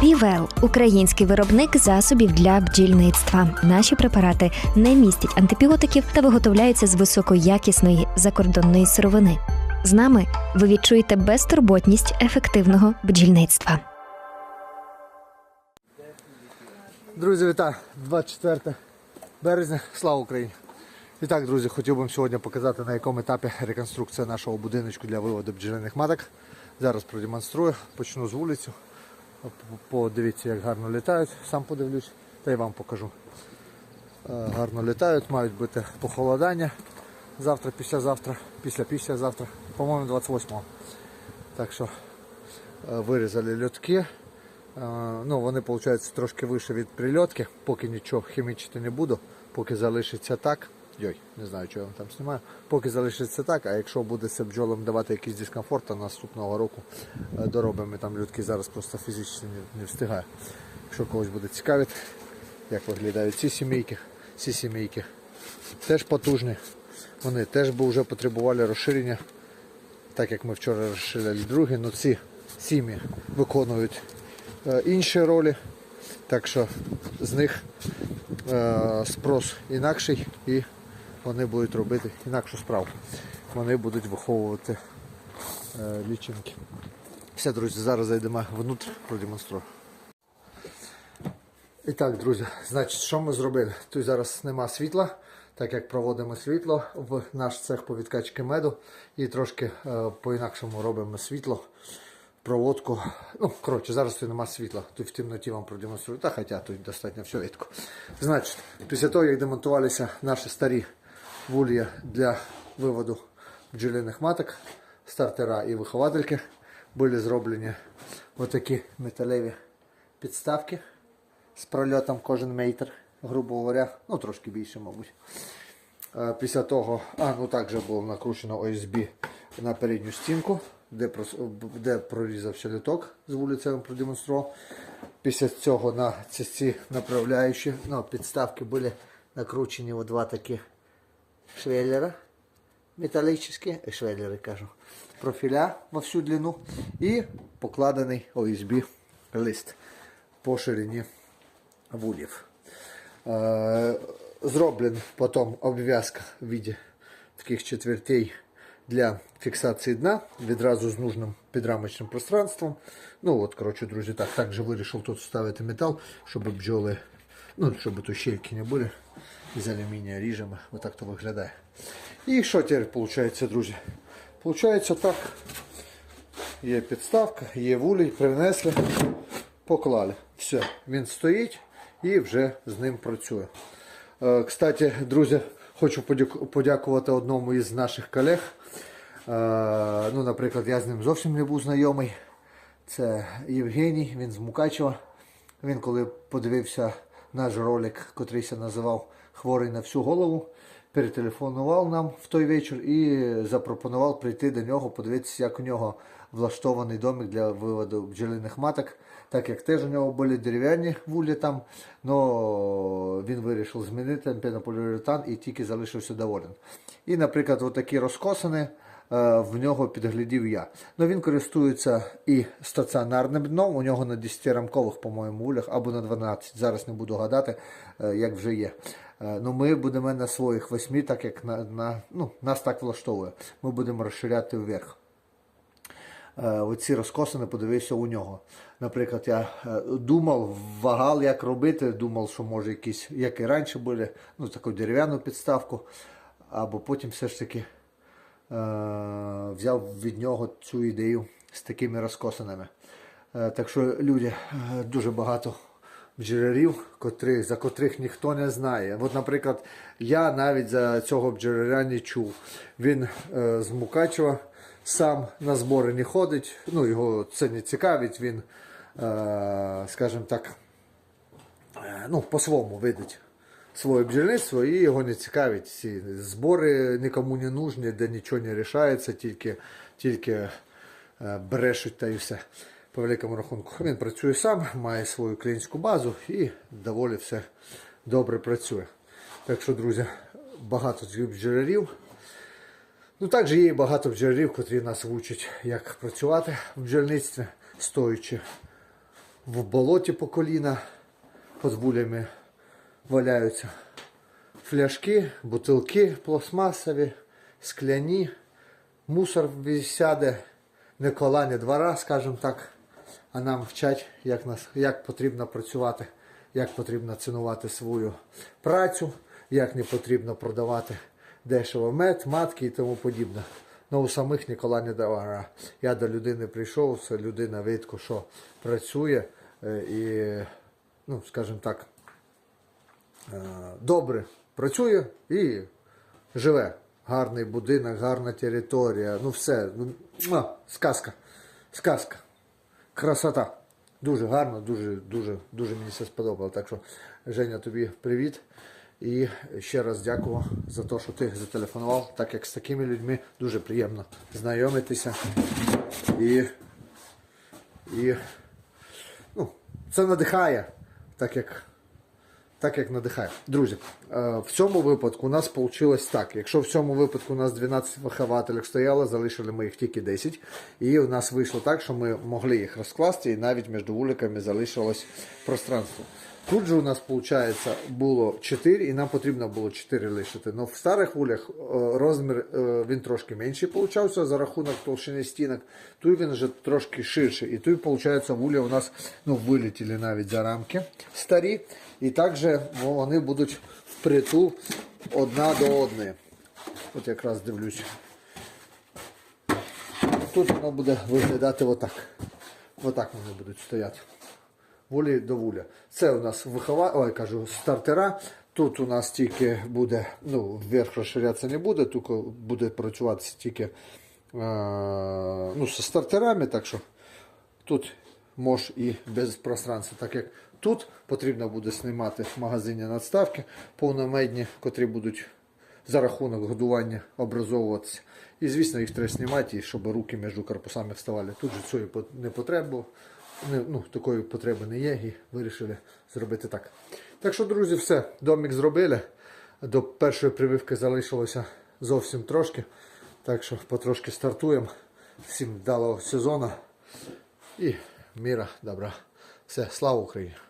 Півел український виробник засобів для бджільництва. Наші препарати не містять антибіотиків та виготовляються з високоякісної закордонної сировини. З нами ви відчуєте безтурботність ефективного бджільництва. Друзі, вітаю! 24 березня. Слава Україні! І так, друзі, хотів би сьогодні показати, на якому етапі реконструкція нашого будиночку для виводу бджолиних маток. Зараз продемонструю, почну з вулицю. Подивіться, як гарно літають, сам подивлюсь, та й вам покажу. Е, Гарно літають, мають бути похолодання завтра, післязавтра, після післязавтра, по-моєму, 28-го. Так що е, вирізали льотки. Е, Ну, вони, виходить, трошки вище від прильотки, поки нічого хімічити не буду, поки залишиться так. Йой, не знаю, що я вам там знімаю. Поки залишиться так, а якщо буде це бджолам давати якийсь дискомфорт, то наступного року е, доробимо там людки зараз просто фізично не, встигаю. Якщо когось буде цікавити, як виглядають ці сімейки, ці сімейки теж потужні. Вони теж би вже потребували розширення, так як ми вчора розширили другі, але ці сім'ї виконують е, інші ролі. Так що з них е, спрос інакший і вони будуть робити інакшу справу. Вони будуть виховувати е, лічинки. Все, друзі, зараз зайдемо внутрь, продемонструю. І так, друзі, значить, що ми зробили? Тут зараз нема світла, так як проводимо світло в наш цех по відкачці меду і трошки е, по-інакшому робимо світло, проводку. Ну, коротше, зараз тут нема світла. Тут в темноті вам продемонструю. Та хоча тут достатньо все видко. Значить, після того, як демонтувалися наші старі вулья для виводу бджолиних маток, стартера і виховательки, були зроблені отакі металеві підставки з прольотом кожен метр, грубо говоря, ну трошки більше, мабуть. Е, Після того, а ну також було накручено ОСБ на передню стінку, де, де прорізався літок з вулиці, вам продемонстрував. Після цього на ці, направляючі ну, підставки були накручені о два такі швеллера металлические, швеллеры, кажу, профиля во всю длину і покладений OSB лист по ширині вулів. Е, Зроблен потім обв'язка в виді таких четвертей для фіксації дна відразу з нужним підрамочним пространством. Ну от, коротше, друзі, так, також вирішив тут вставити метал, щоб бджоли, ну, щоб тут щельки не були. Із алюмінія ріжемо, отак то виглядає. І що тепер виходить, друзі? Получається так. Є підставка, є вулій, принесли, поклали. Все, він стоїть і вже з ним працює. Е, Кстати, друзі, хочу подякувати одному із наших колег. Е, Ну, наприклад, я з ним зовсім не був знайомий. Це Євгеній, він з Мукачева. Він коли подивився наш ролик, котрий се називав Хворий на всю голову, перетелефонував нам в той вечір і запропонував прийти до нього, подивитися, як у нього влаштований домик для виводу бджолиних маток. Так як теж у нього були дерев'яні вулі там, але він вирішив змінити пенополіуретан і тільки залишився доволен. І, наприклад, отакі розкосини в нього підглядів я. Ну він користується і стаціонарним дном. У нього на 10-рамкових, по-моєму, улях або на 12. Зараз не буду гадати, е, як вже є. Е, Ну, ми будемо на своїх восьмі, так як на, на, ну, нас так влаштовує. Ми будемо розширяти вверх. Е, Оці розкосини подивився у нього. Наприклад, я е, думав, вагав, як робити, думав, що може якісь, як і раніше були, ну таку дерев'яну підставку, або потім все ж таки е, взяв від нього цю ідею з такими розкосинами. Е, так що люди е, дуже багато котрих, за котрих ніхто не знає. От, наприклад, я навіть за цього бджоляря не чув. Він е, з Мукачева сам на збори не ходить, ну його це не цікавить, він, е, скажімо так, е, ну, по-своєму видить своє бджільництво і його не цікавить. Ці збори нікому не нужні, де нічого не рішається, тільки, тільки е, брешуть та і все. По великому рахунку. Він працює сам, має свою клієнтську базу і доволі все добре працює. Так що, друзі, багато цих бджолярів. Ну, також є багато бджолярів, котрі нас вчать, як працювати в бджільництві, стоячи в болоті по коліна, під вулями валяються фляшки, бутилки пластмасові, скляні, мусор сяде не кола, не двора, скажімо так. А нам вчать, як, нас, як потрібно працювати, як потрібно цінувати свою працю, як не потрібно продавати дешево мед, матки і тому подібне. Ну, у самих нікола не двора. Я до людини прийшов, це людина видко, що працює е, і, ну, скажімо так, добре працює і живе. Гарний будинок, гарна територія. Ну все. Ну, сказка. Сказка. Красота. Дуже гарно, дуже, дуже, дуже мені це сподобало. Так що, Женя, тобі привіт. І ще раз дякую за те, що ти зателефонував, так як з такими людьми дуже приємно знайомитися. І, і ну, це надихає, так як так як надихає. Друзі, е, в цьому випадку у нас вийшло так. Якщо в цьому випадку у нас 12 вихователів стояло, залишили ми їх тільки 10. І у нас вийшло так, що ми могли їх розкласти, і навіть між вуликами залишилось пространство. Тут же у нас, виходить, було 4, і нам потрібно було 4 лишити. Но в старих вулях е, розмір е, він трошки менший получався за рахунок толщини стінок. Тут він вже трошки ширший. І тут, виходить, вуля у нас ну, вилетіли навіть за рамки старі. І також вони будуть впритул одна до одної. От якраз дивлюсь. Тут воно буде виглядати отак. Отак вони будуть стояти. Волі до вуля. Це у нас вихова... Ой, кажу, стартера. Тут у нас тільки буде, ну, вверх розширятися не буде, тільки буде працювати тільки е, ну, зі стартерами, так що тут мож і без пространства. Так як тут потрібно буде знімати магазині надставки повномедні, котрі будуть за рахунок годування образовуватися. І, звісно, їх треба знімати, щоб руки між корпусами вставали. Тут же пот- не потребу, не, ну, такої потреби не є, і вирішили зробити так. Так що, друзі, все, домик зробили. До першої прививки залишилося зовсім трошки. Так що потрошки стартуємо. Всім вдалого сезону і міра, добра. Все, слава Україні!